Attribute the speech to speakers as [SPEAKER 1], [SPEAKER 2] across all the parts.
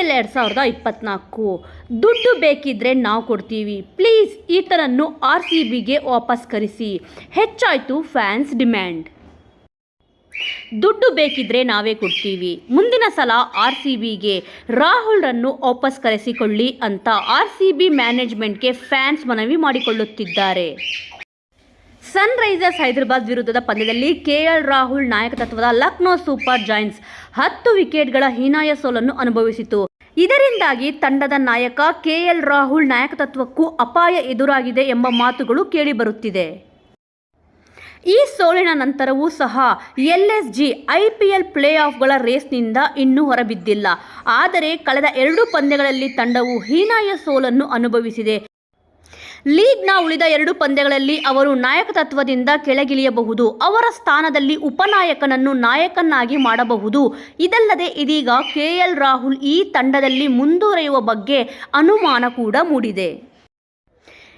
[SPEAKER 1] L ಎರಡು ಸಾವಿರದ ಇಪ್ಪತ್ತ್ನಾಲ್ಕು ದುಡ್ಡು ಬೇಕಿದ್ದರೆ ನಾವು ಕೊಡ್ತೀವಿ. ಪ್ಲೀಸ್ ಈತನನ್ನು ಆರ್ ಸಿ ಬಿಗೆ ವಾಪಸ್ ಕರೆಸಿ. ಹೆಚ್ಚಾಯಿತು ಫ್ಯಾನ್ಸ್ ಡಿಮ್ಯಾಂಡ್. ದುಡ್ಡು ಬೇಕಿದ್ರೆ ನಾವೇ ಕೊಡ್ತೀವಿ. ಮುಂದಿನ ಸಲ ಆರ್ ಸಿ ಬಿಗೆ ರಾಹುಲ್ರನ್ನು ವಾಪಸ್ ಕರೆಸಿಕೊಳ್ಳಿ ಅಂತ ಆರ್ ಸಿ ಬಿ ಮ್ಯಾನೇಜ್ಮೆಂಟ್ಗೆ ಫ್ಯಾನ್ಸ್ ಮನವಿ ಮಾಡಿಕೊಳ್ಳುತ್ತಿದ್ದಾರೆ. ಸನ್ ರೈಸರ್ಸ್ ಹೈದರಾಬಾದ್ ವಿರುದ್ಧದ ಪಂದ್ಯದಲ್ಲಿ ಕೆಎಲ್ ರಾಹುಲ್ ನಾಯಕತ್ವದ ಲಕ್ನೋ ಸೂಪರ್ ಜಾಯಿಂಟ್ಸ್ ಹತ್ತು ವಿಕೆಟ್ಗಳ ಹೀನಾಯ ಸೋಲನ್ನು ಅನುಭವಿಸಿತು. ಇದರಿಂದಾಗಿ ತಂಡದ ನಾಯಕ ಕೆಎಲ್ ರಾಹುಲ್ ನಾಯಕತ್ವಕ್ಕೂ ಅಪಾಯ ಎದುರಾಗಿದೆ ಎಂಬ ಮಾತುಗಳು ಕೇಳಿಬರುತ್ತಿದೆ. ಈ ಸೋಲಿನ ನಂತರವೂ ಸಹ ಎಲ್ಎಸ್ಜಿ ಐಪಿಎಲ್ ಪ್ಲೇ ಆಫ್ಗಳ ರೇಸ್ನಿಂದ ಇನ್ನೂ ಹೊರಬಿದ್ದಿಲ್ಲ. ಆದರೆ ಕಳೆದ ಎರಡು ಪಂದ್ಯಗಳಲ್ಲಿ ತಂಡವು ಹೀನಾಯ ಸೋಲನ್ನು ಅನುಭವಿಸಿದೆ. ಲೀಗ್ನ ಉಳಿದ ಎರಡು ಪಂದ್ಯಗಳಲ್ಲಿ ಅವರು ನಾಯಕತ್ವದಿಂದ ಕೆಳಗಿಳಿಯಬಹುದು. ಅವರ ಸ್ಥಾನದಲ್ಲಿ ಉಪನಾಯಕನನ್ನು ನಾಯಕನಾಗಿ ಮಾಡಬಹುದು. ಇದಲ್ಲದೆ ಇದೀಗ ಕೆಎಲ್ ರಾಹುಲ್ ಈ ತಂಡದಲ್ಲಿ ಮುಂದುವರೆಯುವ ಬಗ್ಗೆ ಅನುಮಾನ ಕೂಡ ಮೂಡಿದೆ.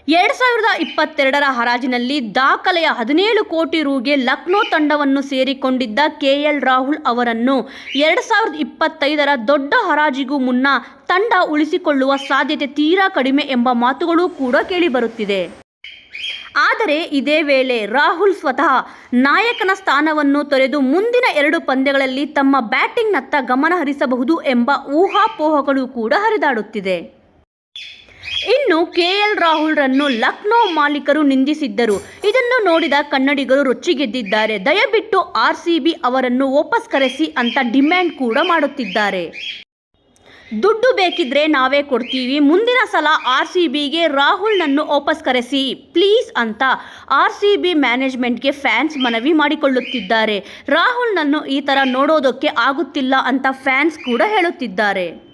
[SPEAKER 1] ಎರಡು ಸಾವಿರದ ಇಪ್ಪತ್ತೆರಡರ ಹರಾಜಿನಲ್ಲಿ ದಾಖಲೆಯ ಹದಿನೇಳು ಕೋಟಿ ರೂಗೆ ಲಕ್ನೋ ತಂಡವನ್ನು ಸೇರಿಕೊಂಡಿದ್ದ ಕೆಎಲ್ ರಾಹುಲ್ ಅವರನ್ನು ಎರಡು ಸಾವಿರದ ಇಪ್ಪತ್ತೈದರ ದೊಡ್ಡ ಹರಾಜಿಗೂ ಮುನ್ನ ತಂಡ ಉಳಿಸಿಕೊಳ್ಳುವ ಸಾಧ್ಯತೆ ತೀರಾ ಕಡಿಮೆ ಎಂಬ ಮಾತುಗಳು ಕೂಡ ಕೇಳಿಬರುತ್ತಿದೆ. ಆದರೆ ಇದೇ ವೇಳೆ ರಾಹುಲ್ ಸ್ವತಃ ನಾಯಕನ ಸ್ಥಾನವನ್ನು ತೊರೆದು ಮುಂದಿನ ಎರಡು ಪಂದ್ಯಗಳಲ್ಲಿ ತಮ್ಮ ಬ್ಯಾಟಿಂಗ್ನತ್ತ ಗಮನ ಹರಿಸಬಹುದು ಎಂಬ ಊಹಾಪೋಹಗಳು ಕೂಡ ಹರಿದಾಡುತ್ತಿದೆ. ಇನ್ನು ಕೆಎಲ್ ರಾಹುಲ್ರನ್ನು ಲಕ್ನೋ ಮಾಲೀಕರು ನಿಂದಿಸಿದ್ದರು. ಇದನ್ನು ನೋಡಿದ ಕನ್ನಡಿಗರು ರೊಚ್ಚಿಗೆದ್ದಿದ್ದಾರೆ. ದಯವಿಟ್ಟು ಆರ್ ಸಿ ಬಿ ಅವರನ್ನು ವಾಪಸ್ ಕರೆಸಿ ಅಂತ ಡಿಮ್ಯಾಂಡ್ ಕೂಡ ಮಾಡುತ್ತಿದ್ದಾರೆ. ದುಡ್ಡು ಬೇಕಿದ್ರೆ ನಾವೇ ಕೊಡ್ತೀವಿ. ಮುಂದಿನ ಸಲ ಆರ್ ಸಿ ಬಿಗೆ ರಾಹುಲ್ನನ್ನು ವಾಪಸ್ ಕರೆಸಿ ಪ್ಲೀಸ್ ಅಂತ ಆರ್ ಸಿ ಬಿ ಮ್ಯಾನೇಜ್ಮೆಂಟ್ಗೆ ಫ್ಯಾನ್ಸ್ ಮನವಿ ಮಾಡಿಕೊಳ್ಳುತ್ತಿದ್ದಾರೆ. ರಾಹುಲ್ನನ್ನು ಈ ಥರ ನೋಡೋದಕ್ಕೆ ಆಗುತ್ತಿಲ್ಲ ಅಂತ ಫ್ಯಾನ್ಸ್ ಕೂಡ ಹೇಳುತ್ತಿದ್ದಾರೆ.